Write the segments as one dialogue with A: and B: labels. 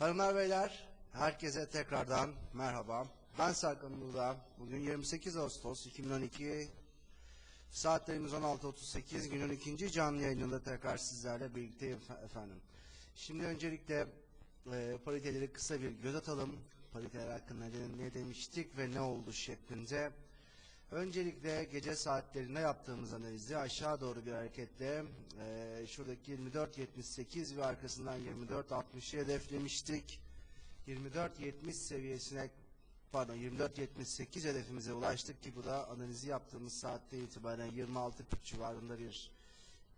A: Hanımlar beyler, herkese tekrardan merhaba. Ben Serkan Uludağ. Bugün 28 Ağustos 2012. Saatlerimiz 16.38. Günün ikinci canlı yayınında tekrar sizlerle birlikteyim efe- efendim. Şimdi öncelikle e, pariteleri kısa bir göz atalım. Pariteler hakkında ne demiştik ve ne oldu şeklinde. Öncelikle gece saatlerinde yaptığımız analizi aşağı doğru bir hareketle e, şuradaki 24.78 ve arkasından 24.60'ı hedeflemiştik. 24.70 seviyesine pardon 24.78 hedefimize ulaştık ki bu da analizi yaptığımız saatte itibaren 26 pip civarında bir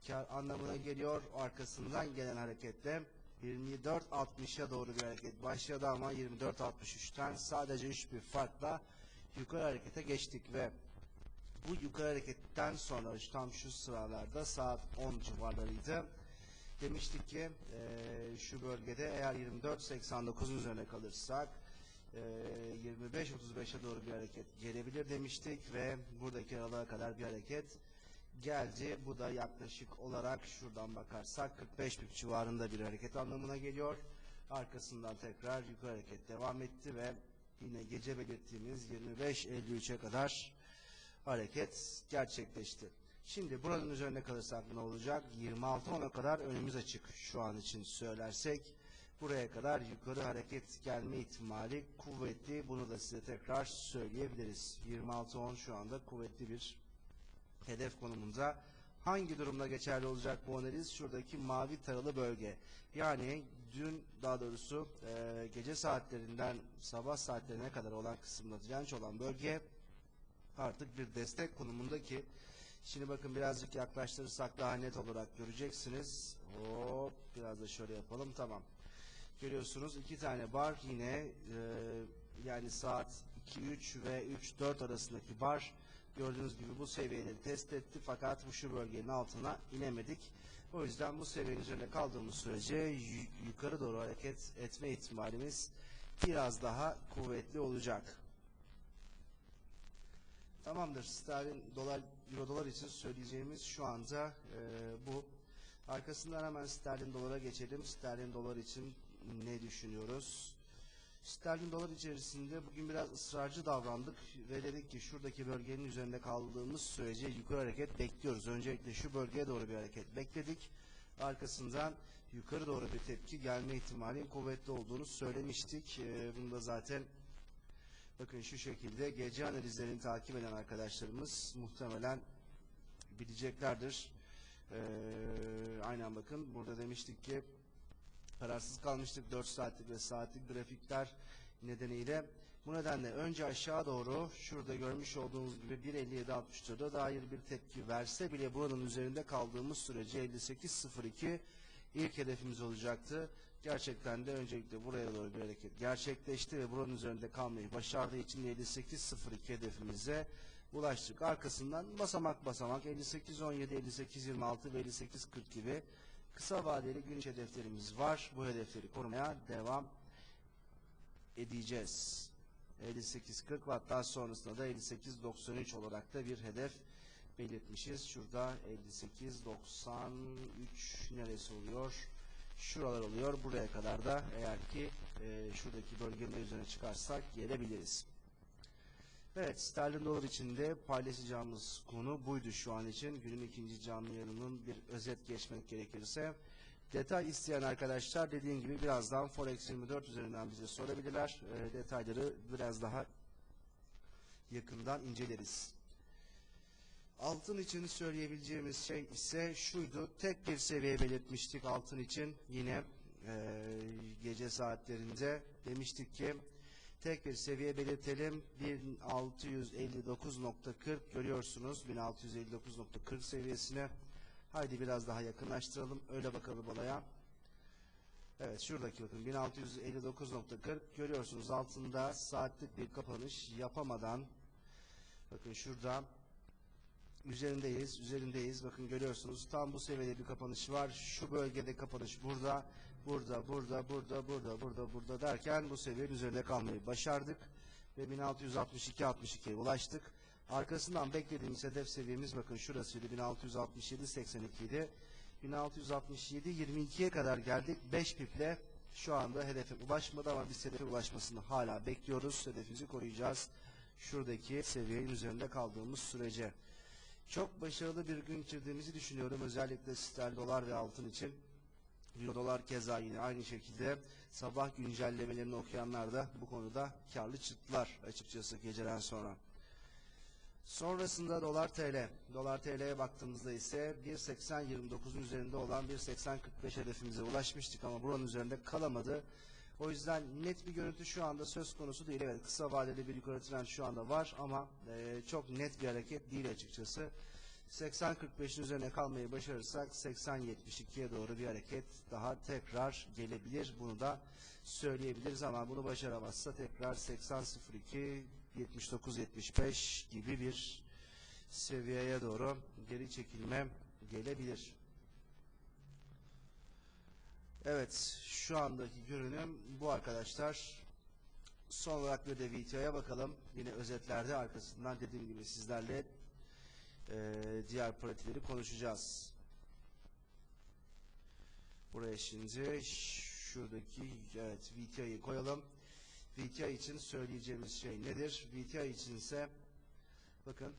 A: kar anlamına geliyor. Arkasından gelen hareketle 24.60'a doğru bir hareket başladı ama 24.63'ten sadece 3 bir farkla yukarı harekete geçtik ve bu yukarı hareketten sonra tam şu sıralarda saat 10 civarlarıydı. Demiştik ki eee, şu bölgede eğer 24.89'un üzerine kalırsak eee 25.35'e doğru bir hareket gelebilir demiştik ve buradaki aralığa kadar bir hareket geldi. Bu da yaklaşık olarak şuradan bakarsak 45 pip civarında bir hareket anlamına geliyor. Arkasından tekrar yukarı hareket devam etti ve yine gece belirttiğimiz 25.53'e kadar hareket gerçekleşti. Şimdi buranın üzerine kalırsak ne olacak? 26.10'a kadar önümüz açık şu an için söylersek. Buraya kadar yukarı hareket gelme ihtimali kuvvetli. Bunu da size tekrar söyleyebiliriz. 26.10 şu anda kuvvetli bir hedef konumunda. Hangi durumda geçerli olacak bu analiz? Şuradaki mavi taralı bölge. Yani dün daha doğrusu e, gece saatlerinden sabah saatlerine kadar olan kısımda direnç olan bölge artık bir destek konumunda ki şimdi bakın birazcık yaklaştırırsak daha net olarak göreceksiniz. Hop biraz da şöyle yapalım tamam. Görüyorsunuz iki tane bar yine e, yani saat 2-3 ve 3-4 arasındaki bar gördüğünüz gibi bu seviyeleri test etti fakat bu şu bölgenin altına inemedik. O yüzden bu seviyenin üzerinde kaldığımız sürece yu- yukarı doğru hareket etme ihtimalimiz biraz daha kuvvetli olacak. Tamamdır. Sterlin dolar, euro dolar için söyleyeceğimiz şu anda e, bu. Arkasından hemen sterlin dolara geçelim. Sterlin dolar için ne düşünüyoruz? Sterlin dolar içerisinde bugün biraz ısrarcı davrandık ve dedik ki şuradaki bölgenin üzerinde kaldığımız sürece yukarı hareket bekliyoruz. Öncelikle şu bölgeye doğru bir hareket bekledik. Arkasından yukarı doğru bir tepki gelme ihtimalinin kuvvetli olduğunu söylemiştik. E, bunu da zaten Bakın şu şekilde gece analizlerini takip eden arkadaşlarımız muhtemelen bileceklerdir. Ee, aynen bakın burada demiştik ki kararsız kalmıştık 4 saatlik ve saatlik grafikler nedeniyle. Bu nedenle önce aşağı doğru şurada görmüş olduğunuz gibi 1.57.64'a dair bir tepki verse bile buranın üzerinde kaldığımız sürece 58.02 ilk hedefimiz olacaktı. Gerçekten de öncelikle buraya doğru bir hareket gerçekleşti ve buranın üzerinde kalmayı başardığı için 58.02 hedefimize ulaştık. Arkasından basamak basamak 58.17, 58.26 ve 58.40 gibi kısa vadeli içi hedeflerimiz var. Bu hedefleri korumaya devam edeceğiz. 58.40 ve hatta sonrasında da 58.93 olarak da bir hedef belirtmişiz. Şurada 58.93 neresi oluyor? Şuralar oluyor. Buraya kadar da eğer ki e, şuradaki bölgenin üzerine çıkarsak gelebiliriz. Evet, sterlin dolar için de paylaşacağımız konu buydu şu an için. Günün ikinci canlı yayınının bir özet geçmek gerekirse. Detay isteyen arkadaşlar dediğim gibi birazdan Forex 24 üzerinden bize sorabilirler. E, detayları biraz daha yakından inceleriz. Altın için söyleyebileceğimiz şey ise şuydu. Tek bir seviye belirtmiştik altın için. Yine eee, gece saatlerinde demiştik ki tek bir seviye belirtelim. 1659.40 görüyorsunuz. 1659.40 seviyesine. Haydi biraz daha yakınlaştıralım. Öyle bakalım olaya. Evet şuradaki bakın 1659.40 görüyorsunuz altında saatlik bir kapanış yapamadan bakın şurada üzerindeyiz, üzerindeyiz. Bakın görüyorsunuz tam bu seviyede bir kapanış var. Şu bölgede kapanış burada, burada, burada, burada, burada, burada, burada derken bu seviyenin üzerinde kalmayı başardık. Ve 1662-62'ye ulaştık. Arkasından beklediğimiz hedef seviyemiz bakın şurasıydı 1667-82 idi. 1667-22'ye kadar geldik. 5 piple Şu anda hedefe ulaşmadı ama biz hedefe ulaşmasını hala bekliyoruz. Hedefimizi koruyacağız. Şuradaki seviyenin üzerinde kaldığımız sürece. Çok başarılı bir gün geçirdiğimizi düşünüyorum. Özellikle sterlin dolar ve altın için. Euro dolar keza yine aynı şekilde sabah güncellemelerini okuyanlar da bu konuda karlı çıktılar açıkçası geceden sonra. Sonrasında dolar TL. Dolar TL'ye baktığımızda ise 1.80.29'un üzerinde olan 1.80.45 hedefimize ulaşmıştık ama buranın üzerinde kalamadı. O yüzden net bir görüntü şu anda söz konusu değil. Evet kısa vadeli bir yukarı trend şu anda var ama e, çok net bir hareket değil açıkçası. 80-45'in üzerine kalmayı başarırsak 80-72'ye doğru bir hareket daha tekrar gelebilir. Bunu da söyleyebiliriz ama bunu başaramazsa tekrar 80-02 79-75 gibi bir seviyeye doğru geri çekilme gelebilir. Evet şu andaki görünüm bu arkadaşlar. Son olarak bir de videoya bakalım. Yine özetlerde arkasından dediğim gibi sizlerle e, diğer pratikleri konuşacağız. Buraya şimdi şuradaki evet VTI'yi koyalım. VTI için söyleyeceğimiz şey nedir? VTI için ise bakın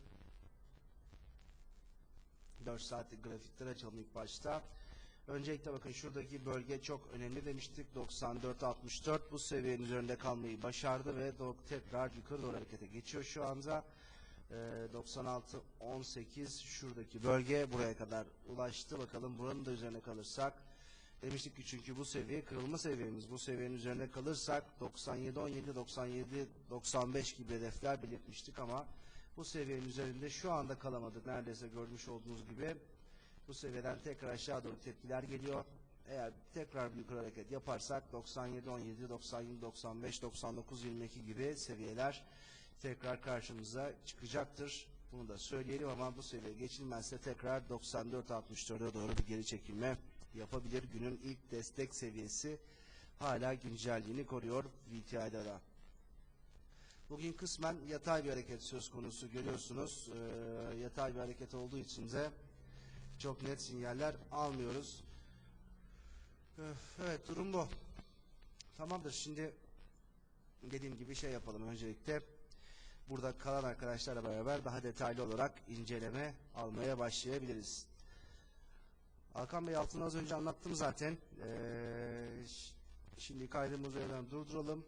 A: 4 saatlik grafikleri açalım ilk başta. Öncelikle bakın şuradaki bölge çok önemli demiştik. 94-64 bu seviyenin üzerinde kalmayı başardı ve tekrar yukarı doğru harekete geçiyor şu anda. Ee, 96-18 şuradaki bölge buraya kadar ulaştı. Bakalım buranın da üzerine kalırsak Demiştik ki çünkü bu seviye kırılma seviyemiz. Bu seviyenin üzerine kalırsak 97-17, 97-95 gibi hedefler belirtmiştik ama bu seviyenin üzerinde şu anda kalamadık. Neredeyse görmüş olduğunuz gibi bu seviyeden tekrar aşağı doğru tepkiler geliyor. Eğer tekrar bir yukarı hareket yaparsak 97-17, 97-95, 99-22 gibi seviyeler tekrar karşımıza çıkacaktır. Bunu da söyleyelim ama bu seviye geçilmezse tekrar 94-64'e doğru bir geri çekilme yapabilir. Günün ilk destek seviyesi hala güncelliğini koruyor VTI'da da. Bugün kısmen yatay bir hareket söz konusu görüyorsunuz. Ee, yatay bir hareket olduğu için de çok net sinyaller almıyoruz. Evet durum bu. Tamamdır şimdi dediğim gibi şey yapalım öncelikle. Burada kalan arkadaşlarla beraber daha detaylı olarak inceleme almaya başlayabiliriz. Hakan Bey altını az önce anlattım zaten. Ee, şimdi kaydımızı hemen durduralım.